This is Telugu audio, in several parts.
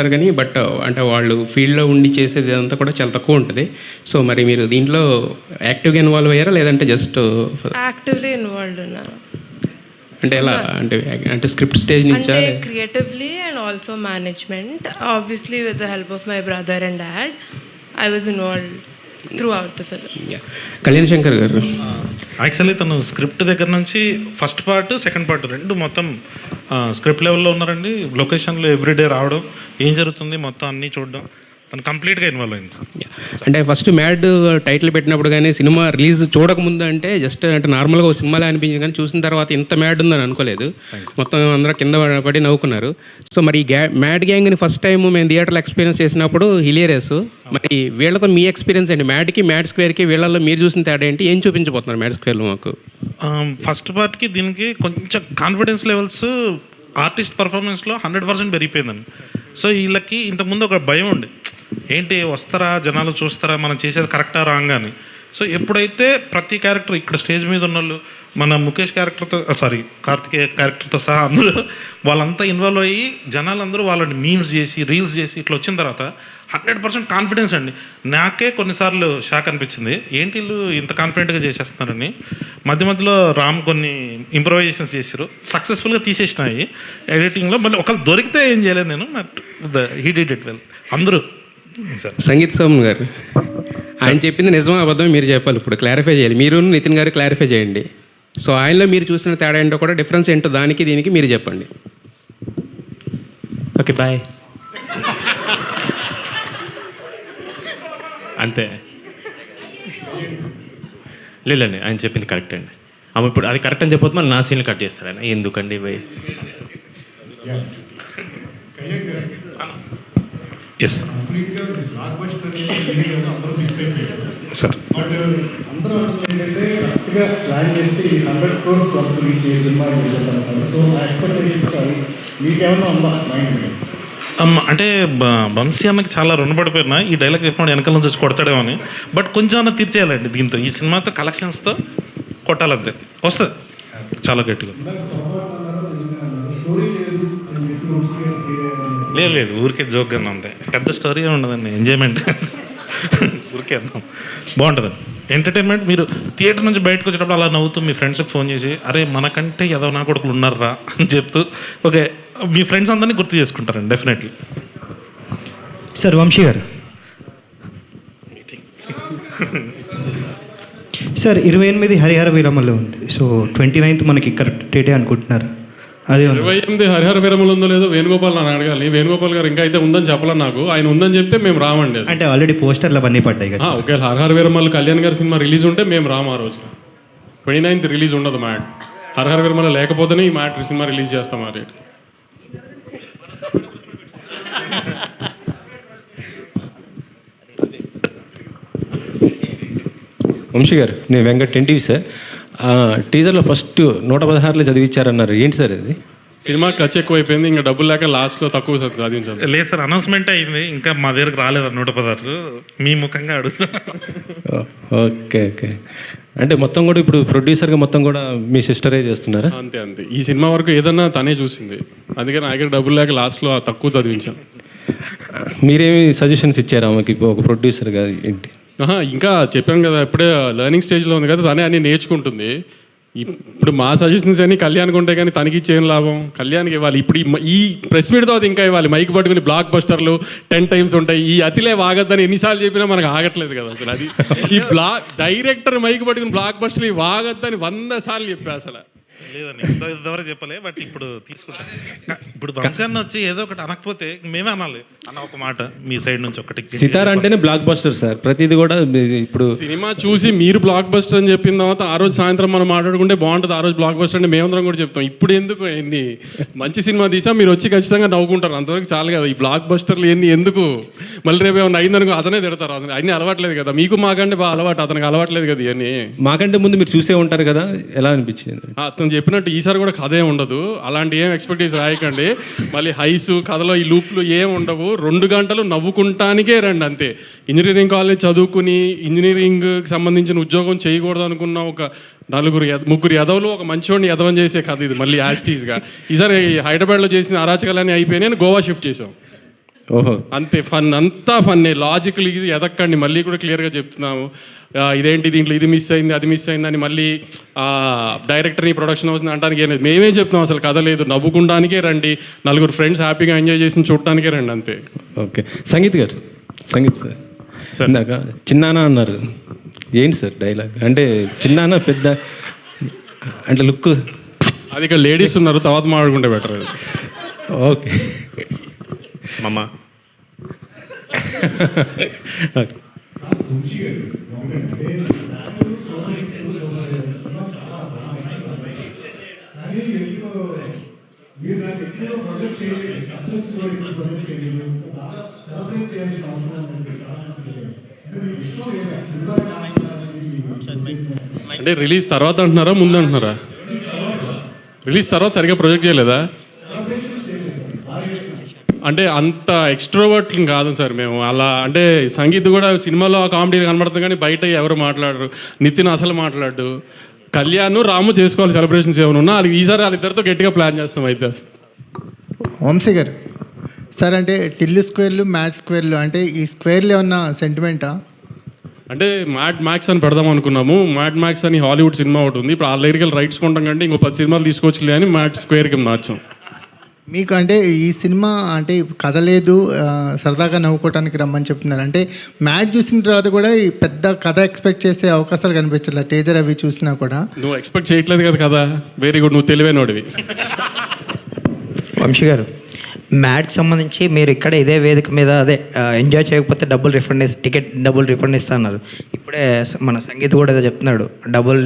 చేస్తారు కానీ బట్ అంటే వాళ్ళు ఫీల్డ్లో ఉండి చేసేది అంతా కూడా చాలా తక్కువ ఉంటుంది. సో మరి మీరు దీంట్లో యాక్టివ్గా ఇన్వాల్వ్ అయ్యారా? లేదంటే జస్ట్ యాక్టివ్లీ ఇన్వాల్వ్డ్ ఉన్నాను అంటే ఎలా? అంటే అంటే స్క్రిప్ట్ స్టేజ్ నుంచా? Creatively and also management. Obviously with the help of my brother and dad I was involved throughout the film. Kalyan Shankar garu. Actually తను స్క్రిప్ట్ దగ్గర నుంచి ఫస్ట్ పార్ట్ సెకండ్ పార్ట్ రెండు మొత్తం స్క్రిప్ట్ లెవెల్లో ఉన్నారండి. లొకేషన్లో ఎవ్రీడే రావడం ఏం జరుగుతుంది మొత్తం అన్నీ చూడడం. తను కంప్లీట్గా ఇన్వాల్వ్ అయింది. సార్ అంటే ఫస్ట్ మ్యాడ్ టైటిల్ పెట్టినప్పుడు కానీ సినిమా రిలీజ్ చూడకముందు అంటే జస్ట్ అంటే నార్మల్గా ఒక సినిమాలో అనిపించింది కానీ చూసిన తర్వాత ఇంత మ్యాడ్ ఉందని అనుకోలేదు. మొత్తం అందరూ కింద పడి నవ్వుకున్నారు. సో మరి గ్యా మ్యాడ్ గ్యాంగ్ని ఫస్ట్ టైం మేము థియేటర్లో ఎక్స్పీరియన్స్ చేసినప్పుడు హిలియరస్ మరి వీళ్ళతో మీ ఎక్స్పీరియన్స్ ఏంటి? మ్యాడ్కి మ్యాడ్ స్క్వేర్కి వీళ్ళల్లో మీరు చూసిన తేడా ఏంటి? ఏం చూపించబోతున్నారు మ్యాడ్ స్క్వేర్లో మాకు? ఫస్ట్ పార్ట్కి దీనికి కొంచెం కాన్ఫిడెన్స్ లెవెల్స్ ఆర్టిస్ట్ పర్ఫార్మెన్స్లో హండ్రెడ్ పర్సెంట్ పెరిగిపోయిందండి. సో వీళ్ళకి ఇంతకుముందు ఒక భయం ఉండే. ఏంటి వస్తారా జనాలు చూస్తారా మనం చేసేది కరెక్టా రాంగ్ అని. సో ఎప్పుడైతే ప్రతి క్యారెక్టర్ ఇక్కడ స్టేజ్ మీద ఉన్న వాళ్ళు మన ముఖేష్ క్యారెక్టర్తో సారీ కార్తికేయ క్యారెక్టర్తో సహా అందరూ వాళ్ళంతా ఇన్వాల్వ్ అయ్యి జనాలందరూ వాళ్ళని మీమ్స్ చేసి రీల్స్ చేసి ఇట్లా వచ్చిన తర్వాత హండ్రెడ్ పర్సెంట్ కాన్ఫిడెన్స్ అండి. నాకే కొన్నిసార్లు షాక్ అనిపించింది. ఏంటి వీళ్ళు ఇంత కాన్ఫిడెంట్గా చేసేస్తున్నారని. మధ్య మధ్యలో రామ్ కొన్ని ఇంప్రవైజేషన్స్ చేశారు. సక్సెస్ఫుల్గా తీసేసినాయి. ఎడిటింగ్లో మళ్ళీ ఒకళ్ళు దొరికితే ఏం చేయలేదు నేను. But he did it well అందరూ. సంగీత్ సోమన్ గారు ఆయన చెప్పింది నిజమా అబద్ధం మీరు చెప్పాలి ఇప్పుడు క్లారిఫై చేయాలి. మీరు నితిన్ గారు క్లారిఫై చేయండి. సో ఆయనలో మీరు చూసిన తేడా ఏంటో కూడా డిఫరెన్స్ ఏంటో దానికి దీనికి మీరు చెప్పండి. ఓకే బాయ్ అంతే. లేదండి ఆయన చెప్పింది కరెక్ట్ అండి. ఆమె ఇప్పుడు అది కరెక్ట్ అని చెప్పొద్దు మళ్ళీ నా సీన్లు కట్ చేస్తారు ఆయన ఎందుకండి భయ్ ఎస్ సార్ అమ్మ అంటే వంశీ అన్నకి చాలా రుణపడిపోయినా ఈ డైలాగ్ చెప్పినప్పుడు వెనకాల నుంచి వచ్చి కొడతాడేమో అని బట్ కొంచెం అన్న తీర్చేయాలండి దీంతో. ఈ సినిమాతో కలెక్షన్స్తో కొట్టాలంతే. వస్తుంది. చాలా గట్టిగా. లేదు లేదు ఊరికే జోక్ అన్న అంతే పెద్ద స్టోరీ ఉండదండి ఎంజాయ్మెంట్ ఊరికే అన్నాం. బాగుంటుందండి ఎంటర్టైన్మెంట్ మీరు థియేటర్ నుంచి బయటకు వచ్చేటప్పుడు అలా నవ్వుతూ మీ ఫ్రెండ్స్కి ఫోన్ చేసి అరే మనకంటే ఏదో నా కొడుకులు ఉన్నారా? అని చెప్తూ ఓకే మీ ఫ్రెండ్స్ అందరినీ గుర్తు చేసుకుంటారండి డెఫినెట్లీ సార్ వంశీ గారు. సార్ ఇరవై ఎనిమిది హరిహర వీరమల్లో ఉంది. సో ట్వంటీ నైన్త్ మనకి కరెక్ట్ డేటే అనుకుంటున్నారు? అదే ఉంది. ఇరవై ఎనిమిది హరిహర వీరములు ఉందో లేదో వేణుగోపాల్ నన్ను అడగాలి. వేణుగోపాల్ గారు ఇంకా అయితే ఉందని చెప్పాలా నాకు. ఆయన ఉందని చెప్తే మేము రామండి అంటే ఆల్రెడీ పోస్టర్లు అవన్నీ పడ్డాయి కదా ఆ, ఒకవేళ హరిహర వీరమల్ కళ్యాణ్ గారి సినిమా రిలీజ్ ఉంటే మేము రాము ఆ రోజున. ట్వంటీ నైన్త్ రిలీజ్ ఉండదు మ్యాట్ హరిహర వీరమల లేకపోతేనే ఈ మ్యాట్ సినిమా రిలీజ్ చేస్తాం ఆ రేట్. వంశీ గారు నేను వెంకట్ ఎన్టీవీ సార్. టీజర్లో ఫస్ట్ నూట పదహారులో చదివించారన్నారు ఏంటి సార్ ఇది? సినిమా ఖర్చు ఎక్కువైపోయింది ఇంకా డబ్బులు లేక లాస్ట్లో తక్కువ చదివించాలి లేదు సార్ అనౌన్స్మెంట్ అయింది ఇంకా మా దగ్గరకు రాలేదు నూట పదార్థు మీ ముఖంగా అడుగుతా ఓకే ఓకే. అంటే మొత్తం కూడా ఇప్పుడు ప్రొడ్యూసర్గా మొత్తం కూడా మీ సిస్టరే చేస్తున్నారా? అంతే అంతే. ఈ సినిమా వరకు ఏదన్నా తనే చూసింది. అందుకే నా దగ్గర డబ్బులు లేక లాస్ట్లో తక్కువ చదివించాను. మీరేమి సజెషన్స్ ఇచ్చారు ఆమెకి? ఒక ప్రొడ్యూసర్గా ఏంటి? ఇంకా చెప్పాం కదా ఇప్పుడే లెర్నింగ్ స్టేజ్లో ఉంది కదా తనే అన్ని నేర్చుకుంటుంది. ఇప్పుడు మా సజెషన్స్ అన్ని కళ్యాణ్కి ఉంటాయి కానీ తనకి ఇచ్చేం లాభం? కళ్యాణ్కి ఇవ్వాలి. ఇప్పుడు ఈ ప్రెస్ మీట్ తర్వాత ఇంకా ఇవ్వాలి. మైక్ పట్టుకుని బ్లాక్ బస్టర్లు టెన్ టైమ్స్ ఉంటాయి. ఈ అతిలే వాగద్దని ఎన్నిసార్లు చెప్పినా మనకు ఆగట్లేదు కదా అసలు అది. ఈ బ్లాక్ డైరెక్టర్ మైక్ పట్టుకుని బ్లాక్ బస్టర్లు వాగద్దని వంద సార్లు చెప్పా అసలు. లేదండి ఇంతవరకు చెప్పలే బట్ ఇప్పుడు తీసుకుంటాం. ఇప్పుడు వంశీ అన్న వచ్చి ఏదో ఒకటి అనకపోతే మేమే అనాలి. అన్న ఒక మాట మీ సైడ్ నుంచి ఒకటి సితార్ అంటేనే బ్లాక్ బస్టర్ సార్. ప్రతిదీ కూడా ఇప్పుడు సినిమా చూసి మీరు బ్లాక్ బస్టర్ అని చెప్పిన తర్వాత ఆ రోజు సాయంత్రం మనం మాట్లాడుకుంటే బాగుంటుంది ఆ రోజు బ్లాక్ బస్టర్ అంటే మేమందరం కూడా చెప్తాం. ఇప్పుడు ఎందుకు ఎన్ని మంచి సినిమా తీసా మీరు వచ్చి ఖచ్చితంగా నవ్వుకుంటారు. అంతవరకు చాలు కదా ఈ బ్లాక్ బస్టర్లు ఎన్ని ఎందుకు? మళ్ళీ రేపు ఏమన్నా అయిందనుకో అతనే తిడతారు. అతను అన్ని అలవాట్లేదు కదా. మీకు మాకంటే బాగా అలవాటు అతనికి అలవాట్లేదు కదా ఇవన్నీ. మాకంటే ముందు మీరు చూసే ఉంటారు కదా ఎలా అనిపించింది? ఆ, అతను చెప్పినట్టు ఈసారి కూడా కథ ఏమి ఉండదు. అలాంటి ఏం ఎక్స్పెక్టేషన్ రాయకండి. మళ్ళీ హైస్ కథలో ఈ లూప్లు ఏం ఉండవు. రెండు గంటలు నవ్వుకుంటానికే రండి అంతే. ఇంజనీరింగ్ కాలేజ్ చదువుకుని ఇంజనీరింగ్కి సంబంధించిన ఉద్యోగం చేయకూడదు అనుకున్న ఒక నలుగురు ముగ్గురు ఎదవలు ఒక మంచోడిని ఎదవం చేసే కథ ఇది మళ్ళీ యాస్టీస్గా ఈసారి హైదరాబాద్లో చేసిన అరాచకాలన్నీ అయిపోయినాయి. గోవా షిఫ్ట్ చేసాం ఓహో. అంతే ఫన్ అంతా ఫన్నే లాజికల్ ఇది ఎదక్కండి మళ్ళీ కూడా క్లియర్గా చెప్తున్నాము. ఇదేంటి దీంట్లో ఇది మిస్ అయింది అది మిస్ అయింది అని మళ్ళీ డైరెక్టర్ని ప్రొడక్షన్ హౌస్ని అనడానికి ఏం లేదు. మేమే చెప్తాం అసలు కథ లేదు. నవ్వుకుంటానికే రండి. నలుగురు ఫ్రెండ్స్ హ్యాపీగా ఎంజాయ్ చేసి చూడటానికే రండి అంతే. Okay. Sangeeth garu. Sangeeth sir. Sir. ఇందాక చిన్నానా అన్నారు. ఏంటి సార్ డైలాగ్ అంటే చిన్నానా పెద్ద? అంటే లుక్ అది ఇక్కడ లేడీస్ ఉన్నారు తర్వాత మాట్లాడుకుంటే బెటర్ అది. ఓకే. మమ్మ మీరు నాకు ఎక్కువ ప్రొజెక్ట్ చేయలేదు సక్సెస్ ప్రొజెక్ట్ చేయలేదు బాగా సెలబ్రేట్ చేయాల్సిన అవసరం అంటే అంటే రిలీజ్ తర్వాత అంటున్నారా ముందు అంటున్నారా? రిలీజ్ తర్వాత సరిగా ప్రొజెక్ట్ చేయలేదా? అంటే అంత ఎక్స్ట్రోవర్ట్ కాదు సార్ మేము. అలా అంటే సంగీత్ కూడా సినిమాలో కామెడీ కనబడుతుంది కానీ బయట ఎవరు మాట్లాడరు. నితిన్ అసలు మాట్లాడు కళ్యాణ్ రాము చేసుకోవాలి సెలబ్రేషన్స్ ఏమైనా ఉన్నా అది ఈసారి వాళ్ళిద్దరితో గట్టిగా ప్లాన్ చేస్తాం అయితే అసలు. వంశీ గారు సార్ అంటే టిల్లు స్క్వేర్లు మ్యాట్ స్క్వేర్లు అంటే ఈ స్క్వేర్లు ఏమన్నా సెంటిమెంటా అంటే మ్యాడ్ మ్యాక్స్ అని పెడదాం అనుకున్నాము. మ్యాడ్ మ్యాక్స్ అని హాలీవుడ్ సినిమా ఒకటి ఉంది. ఇప్పుడు ఆ దగ్గరికి రైట్స్ కొంటాం కంటే ఇంకో పది సినిమాలు తీసుకొచ్చులే అని మ్యాట్ స్క్వేర్కి మార్చాం. మీకు అంటే ఈ సినిమా అంటే కథ లేదు సరదాగా నవ్వుకోవడానికి రమ్మని చెప్తున్నారు. అంటే మ్యాచ్ చూసిన తర్వాత కూడా ఈ పెద్ద కథ ఎక్స్పెక్ట్ చేసే అవకాశాలు కనిపించట్లేదు టీజర్ అవి చూసినా కూడా. నువ్వు ఎక్స్పెక్ట్ చేయట్లేదు కదా కదా వెరీ గుడ్ నువ్వు తెలివైనోడివి. వంశీ గారు మ్యాట్ సంబంధించి మీరు ఇక్కడ ఇదే వేదిక మీద అదే ఎంజాయ్ చేయకపోతే double refund ticket double refund ఇస్తున్నారు ఇప్పుడే మన సంగీత్ కూడా ఏదో చెప్తున్నాడు డబుల్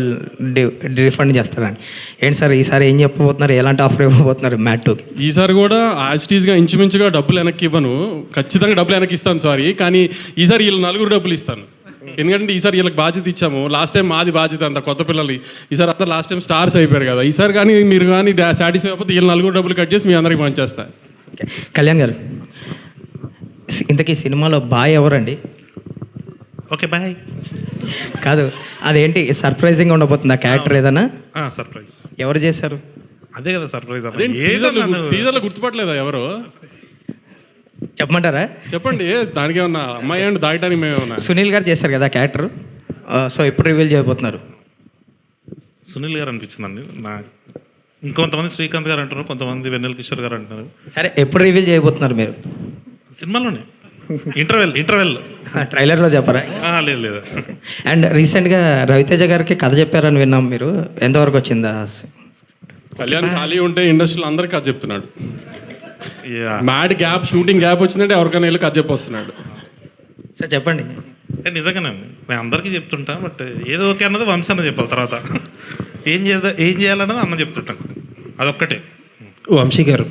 రిఫండ్ చేస్తారని ఏంటి సార్ ఈసారి ఏం చెప్పబోతున్నారు? ఎలాంటి ఆఫర్ ఇవ్వబోతున్నారు మ్యాట్ టూకి ఈసారి కూడా యాజిటీస్గా ఇంచుమించుగా డబ్బులు వెనక్కి ఇవ్వను. ఖచ్చితంగా డబ్బులు వెనక్కి ఇస్తాను సారీ కానీ ఈసారి వీళ్ళు నలుగురు డబ్బులు ఇస్తాను. ఎందుకంటే ఈసారి వీళ్ళకి బాధ్యత ఇచ్చాము. లాస్ట్ టైం మాది బాధ్యత అంత కొత్త పిల్లలు ఈసారి అంతా లాస్ట్ టైం స్టార్స్ అయిపోయారు కదా. ఈసారి కానీ మీరు కానీ సాటిస్ఫై అయిపోతే వీళ్ళు నలుగురు డబ్బులు కట్ చేసి మీ అందరికి పంచేస్తా. కళ్యాణ్ గారు ఇంతకీ సినిమాలో బాయ్ ఎవరండి? Okay boy. కాదు అదేంటి సర్ప్రైజింగ్ ఉండబోతుంది? ఆ క్యారెక్టర్ ఏదన్నా సర్ప్రైజ్. ఎవరు చేశారు? అదే కదా సర్ప్రైజ్ అన్న అదేంటి ఏదో టీజర్లో గుర్తుపట్టలేదా ఎవరు? చెప్పమంటారా? చెప్పండి దానికి ఏమన్నా అమ్మాయి అండి దాయటానికి మేమేమన్నా సునీల్ గారు చేశారు కదా క్యారెక్టర్. సో ఎప్పుడు రివీల్ చేయబోతున్నారు. సునీల్ గారు అనిపించిందండి. నా ఇంకొంతమంది శ్రీకాంత్ గారు అంటారు కొంతమంది వెన్నెల కిషోర్ గారు అంటున్నారు. సరే ఎప్పుడు రివీల్ చేయబోతున్నారు మీరు? సినిమాలోనే. ఇంటర్వెల్ ఇంటర్వెల్ ట్రైలర్లో చెప్పరా? లేదు లేదు. అండ్ రీసెంట్గా రవితేజ గారికి కథ చెప్పారని విన్నాం మీరు. ఎంతవరకు వచ్చిందా? కళ్యాణ్ ఖాళీ ఉంటే ఇండస్ట్రీలో అందరికి కథ చెప్తున్నాడు. Yeah. Mad gap shooting gap వచ్చిందంటే ఎవరికైనా వెళ్ళి కథ చెప్పొస్తున్నాడు. సార్ చెప్పండి. ఏ, నిజంగానే నేను అందరికీ చెప్తుంటా బట్ ఏదో ఓకే అన్నది వంశ అన్న చెప్పాలి తర్వాత. ఏం చేద్దా ఏం చేయాలన్నది అన్న చెప్తుంటాను. అదొక్కటే. వంశీ గారు.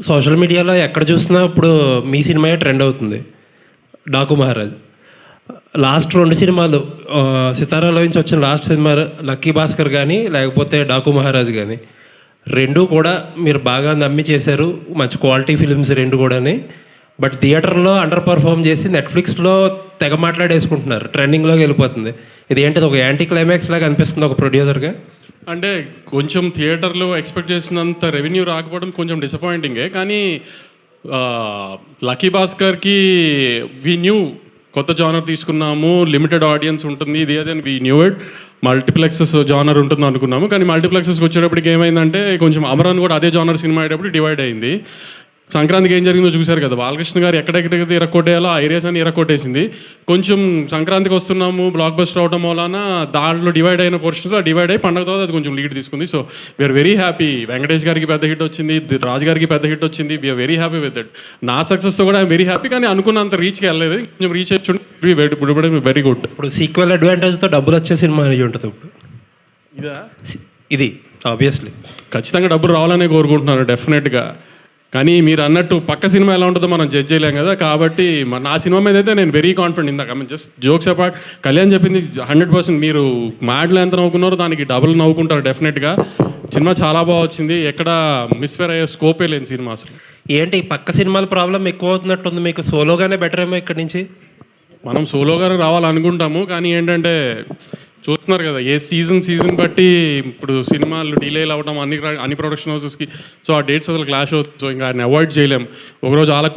సోషల్ మీడియాలో ఎక్కడ చూసినా ఇప్పుడు మీ సినిమా ట్రెండ్ అవుతుంది. డాకు మహారాజ్. లాస్ట్ రెండు సినిమాలు సితారాలో నుంచి వచ్చిన లాస్ట్ సినిమా లక్కీ భాస్కర్ కానీ లేకపోతే డాకు మహారాజ్ కానీ రెండు కూడా మీరు బాగా నమ్మి చేశారు. మంచి క్వాలిటీ ఫిలిమ్స్ రెండు కూడాని. బట్ థియేటర్లో అండర్ పర్ఫామ్ చేసి నెట్ఫ్లిక్స్లో తెగ మాట్లాడేసుకుంటున్నారు. ట్రెండింగ్లోకి వెళ్ళిపోతుంది. ఇది ఏంటిది ఒక యాంటీ క్లైమాక్స్ లాగా అనిపిస్తుంది ఒక ప్రొడ్యూసర్గా? అంటే కొంచెం థియేటర్లో ఎక్స్పెక్ట్ చేసినంత రెవెన్యూ రాకపోవడం కొంచెం డిసప్పాయింటింగే కానీ లక్కీ భాస్కర్కి వి న్యూ కొత్త జానర్ తీసుకున్నాము లిమిటెడ్ ఆడియన్స్ ఉంటుంది ఇది అదే we knew it multiplexes genre ఉంటుంది అనుకున్నాము కానీ మల్టీప్లెక్సెస్కి వచ్చేటప్పటికి ఏమైందంటే కొంచెం అమరాన్ కూడా అదే జానర్ సినిమా అయ్యేటప్పుడు డివైడ్ అయింది. సంక్రాంతికి ఏం జరిగిందో చూశారు కదా. బాలకృష్ణ గారు ఎక్కడెక్కడైతే ఇరక్కొట్టేయాలో ఆ ఏరియాస్ అని ఇరక్కొట్టేసింది. కొంచెం సంక్రాంతికి వస్తున్నాము బ్లాక్ బస్టర్ అవడం వలన దాంట్లో డివైడ్ అయిన పోర్షన్స్లో డివైడ్ అయ్యి పండగ తర్వాత అది కొంచెం లీడ్ తీసుకుంది. So we are very happy Venkatesh garu పెద్ద హిట్ వచ్చింది రాజ్ గారికి పెద్ద హిట్ వచ్చింది. We are very happy with it నా సక్సెస్తో కూడా ఐఎమ్ వెరీ హ్యాపీ కానీ అనుకున్నంత రీచ్కి వెళ్ళలేదు. కొంచెం రీచ్ వచ్చి వెరీ గుడ్ ఇప్పుడు సీక్వెల్ అడ్వాంటేజ్తో డబ్బులు వచ్చే సినిమా అయి ఉంటుంది ఇప్పుడు? ఇదా? ఇది ఆబ్వియస్లీ ఖచ్చితంగా డబ్బులు రావాలనే కోరుకుంటున్నాను డెఫినెట్గా కానీ మీరు అన్నట్టు పక్క సినిమా ఎలా ఉంటుందో మనం జడ్జ్ చేయలేం కదా. కాబట్టి నా సినిమా మీద అయితే నేను వెరీ కాన్ఫిడెంట్ ఇందాక. జస్ట్ జోక్స్ అపార్ట్ కళ్యాణ్ చెప్పింది హండ్రెడ్ పర్సెంట్ మీరు మ్యాడ్లో ఎంత నవ్వుకున్నారో దానికి డబుల్ నవ్వుకుంటారు డెఫినెట్గా సినిమా చాలా బాగా వచ్చింది. ఎక్కడ మిస్ఫేర్ అయ్యే స్కోపే లేని సినిమా అసలు. ఏంటి ఈ పక్క సినిమాల ప్రాబ్లం ఎక్కువ అవుతున్నట్టుంది? మీకు సోలోగానే బెటర్ ఏమో ఇక్కడి నుంచి? మనం సోలోగా రావాలనుకుంటాము. కానీ ఏంటంటే చూస్తున్నారు కదా ఏ సీజన్ సీజన్ బట్టి ఇప్పుడు సినిమాలు డిలే అవ్వడం అన్ని అన్ని ప్రొడక్షన్ హౌసెస్కి సో ఆ డేట్స్ అసలు క్లాష్ అవుతుంది. సో ఇంకా ఆయన అవాయిడ్ చేయలేం. ఒకరోజు ఆలకు